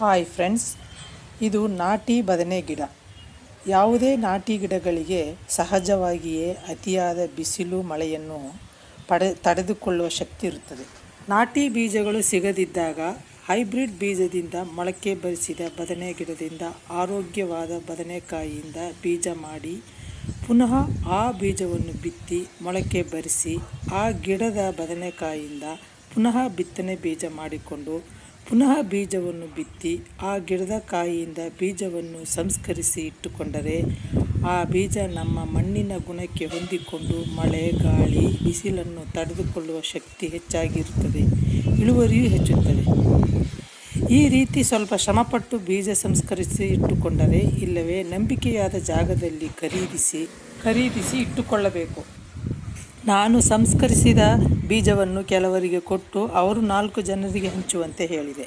Hi friends, ಇದು ನಾಟಿ ಬದನೆ ಗಿಡ. ಯಾವುದೇ ನಾಟಿ ಗಿಡಗಳಿಗೆ ಸಹಜವಾಗಿಯೇ ಅತಿಯಾದ ಬಿಸಿಲು ಮಳೆಯನ್ನು ಪಡೆ, ತಡೆದುಕೊಳ್ಳುವ ಶಕ್ತಿ ಇರುತ್ತದೆ. ನಾಟಿ ಬೀಜಗಳು ಸಿಗದಿದ್ದಾಗ ಹೈಬ್ರಿಡ್ ಬೀಜದಿಂದ ಮೊಳಕೆ ಬರಿಸಿದ ಬದನೆ ಗಿಡದಿಂದ ಆರೋಗ್ಯವಾದ ಬದನೆಕಾಯಿಯಿಂದ ಬೀಜ ಮಾಡಿ, ಪುನಃ ಆ ಬೀಜವನ್ನು ಬಿತ್ತಿ ಮೊಳಕೆ ಬರಿಸಿ ಆ ಗಿಡದ ಬದನೆಕಾಯಿಯಿಂದ ಪುನಃ ಬಿತ್ತನೆ ಬೀಜ ಮಾಡಿಕೊಂಡು ಪುನಃ ಬೀಜವನ್ನು ಬಿತ್ತಿ ಆ ಗಿಡದ ಕಾಯಿಯಿಂದ ಬೀಜವನ್ನು ಸಂಸ್ಕರಿಸಿ ಇಟ್ಟುಕೊಂಡರೆ ಆ ಬೀಜ ನಮ್ಮ ಮಣ್ಣಿನ ಗುಣಕ್ಕೆ ಹೊಂದಿಕೊಂಡು ಮಳೆ, ಗಾಳಿ, ಬಿಸಿಲನ್ನು ತಡೆದುಕೊಳ್ಳುವ ಶಕ್ತಿ ಹೆಚ್ಚಾಗಿರುತ್ತದೆ, ಇಳುವರಿಯೂ ಹೆಚ್ಚುತ್ತದೆ. ಈ ರೀತಿ ಸ್ವಲ್ಪ ಶ್ರಮಪಟ್ಟು ಬೀಜ ಸಂಸ್ಕರಿಸಿ ಇಟ್ಟುಕೊಂಡರೆ ಇಲ್ಲವೇ ನಂಬಿಕೆಯಾದ ಜಾಗದಲ್ಲಿ ಖರೀದಿಸಿ ಖರೀದಿಸಿ ಇಟ್ಟುಕೊಳ್ಳಬೇಕು. ನಾನು ಸಂಸ್ಕರಿಸಿದ ಬೀಜವನ್ನು ಕೆಲವರಿಗೆ ಕೊಟ್ಟು ಅವರು ನಾಲ್ಕು ಜನರಿಗೆ ಹಂಚುವಂತೆ ಹೇಳಿದೆ.